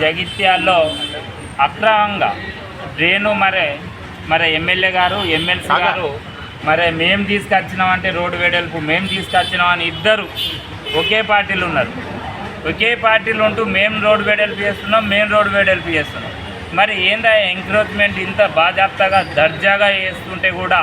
జగిత్యాల్లో అక్రమంగా రేణు మరే మరి ఎమ్మెల్యే గారు ఎమ్మెల్సీ గారు మరి మేము తీసుకొచ్చినామంటే రోడ్డు వెడల్పు మేము తీసుకొచ్చినామని ఇద్దరు ఒకే పార్టీలు ఉన్నారు. ఒకే పార్టీలు ఉంటూ మేము రోడ్డు వెడల్పు చేస్తున్నాం మేము రోడ్డు వెడల్పు చేస్తున్నాం. మరి ఏందా ఎంక్రోచ్మెంట్ ఇంత బాజాప్తగా దర్జాగా వేస్తుంటే కూడా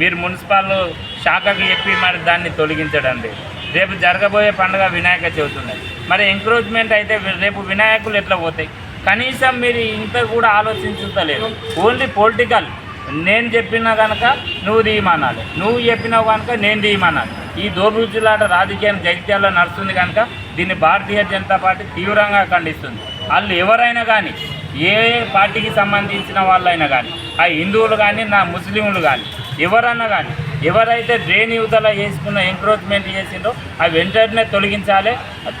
మీరు మున్సిపల్ శాఖకు చెప్పి మరి దాన్ని తొలగించడం లేదు రేపు జరగబోయే పండుగ వినాయక చవితి ఉన్నది. మరి ఎంక్రోచ్మెంట్ అయితే రేపు వినాయకులు ఎట్లా పోతాయి? కనీసం మీరు ఇంత కూడా ఆలోచించలేదు. ఓన్లీ పొలిటికల్ నేను చెప్పినా కనుక నువ్వు తీయమనాలి. నువ్వు చెప్పినావు కనుక నేను తీయమనాలి. ఈ దోబుచ్చులాట రాజకీయం జగిత్యాల్లో నడుస్తుంది కనుక దీన్ని భారతీయ జనతా పార్టీ తీవ్రంగా ఖండిస్తుంది. వాళ్ళు ఎవరైనా కానీ ఏ పార్టీకి సంబంధించిన వాళ్ళైనా కానీ ఆ హిందువులు కానీ నా ముస్లింలు కానీ ఎవరన్నా కానీ ఎవరైతే డ్రైన్ యువతల వేసుకున్న ఎంక్రోచ్మెంట్ చేసిందో అవి వెంటనే తొలగించాలి.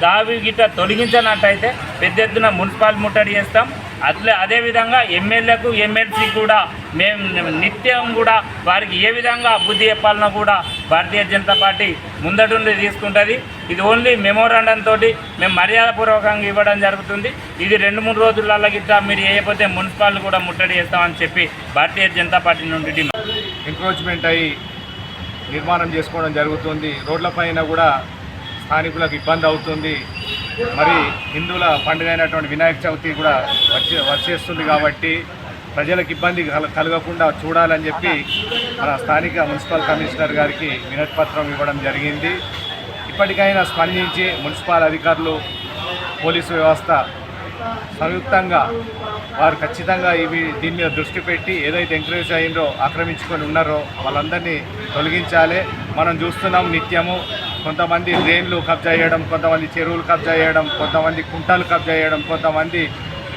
దావి గిట్ట తొలగించినట్టయితే పెద్ద ఎత్తున మున్సిపాల్ ముట్టడి చేస్తాం. అట్లే అదేవిధంగా ఎమ్మెల్యేకు ఎమ్మెల్సీ కూడా మేము నిత్యం కూడా వారికి ఏ విధంగా బుద్ధి చెప్పాలన్నా కూడా భారతీయ జనతా పార్టీ ముందటుండి తీసుకుంటుంది. ఇది ఓన్లీ మెమోరాండం తోటి మేము మర్యాదపూర్వకంగా ఇవ్వడం జరుగుతుంది. ఇది రెండు మూడు రోజులలో గిట్ట మీరు వేయకపోతే మున్సిపాల్ కూడా ముట్టడి చేస్తామని చెప్పి భారతీయ జనతా పార్టీ నుండి ఎంక్రోచ్మెంట్ అయ్యి నిర్మాణం చేసుకోవడం జరుగుతుంది. రోడ్లపైన కూడా స్థానికులకు ఇబ్బంది అవుతుంది. మరి హిందువుల పండుగ అయినటువంటి వినాయక చవితి కూడా వచ్చే వచ్చేస్తుంది కాబట్టి ప్రజలకు ఇబ్బంది కల కలగకుండా చూడాలని చెప్పి మన స్థానిక మున్సిపల్ కమిషనర్ గారికి వినతి పత్రం ఇవ్వడం జరిగింది. ఇప్పటికైనా స్పందించి మున్సిపల్ అధికారులు పోలీసు వ్యవస్థ సంయుక్తంగా వారు ఖచ్చితంగా ఇవి దీని మీద దృష్టి పెట్టి ఏదైతే ఎంకరేజ్ అయిందో ఆక్రమించుకొని ఉన్నారో వాళ్ళందరినీ తొలగించాలి. మనం చూస్తున్నాం నిత్యము కొంతమంది డ్రైన్లు కబ్జా చేయడం కొంతమంది చెరువులు కబ్జా చేయడం కొంతమంది కుంటలు కబ్జా చేయడం కొంతమంది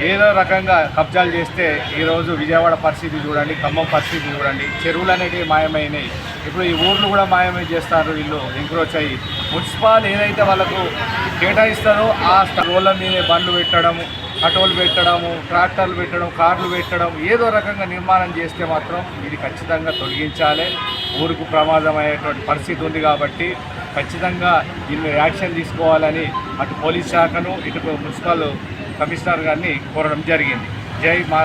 ఏదో రకంగా కబ్జాలు చేస్తే ఈరోజు విజయవాడ పరిస్థితి చూడండి ఖమ్మం పరిస్థితి చూడండి. చెరువులు అనేటివి మాయమైనాయి. ఇప్పుడు ఈ ఊర్లు కూడా మాయమై చేస్తారు వీళ్ళు ఎంక్రోచ్ అయ్యి. మున్సిపాల్ ఏదైతే వాళ్ళకు కేటాయిస్తారో ఆ రోడ్ల మీద బండ్లు పెట్టడము ఆటోలు పెట్టడము ట్రాక్టర్లు పెట్టడం కార్లు పెట్టడం ఏదో రకంగా నిర్మాణం చేస్తే మాత్రం ఇది ఖచ్చితంగా తొలగించాలి. ఊరుకు ప్రమాదమయ్యేటువంటి పరిస్థితి ఉంది కాబట్టి ఖచ్చితంగా దీన్ని యాక్షన్ తీసుకోవాలని అటు పోలీస్ శాఖను ఇటు మున్సిపల్ కమిషనర్ గారిని కోరడం జరిగింది. జై మా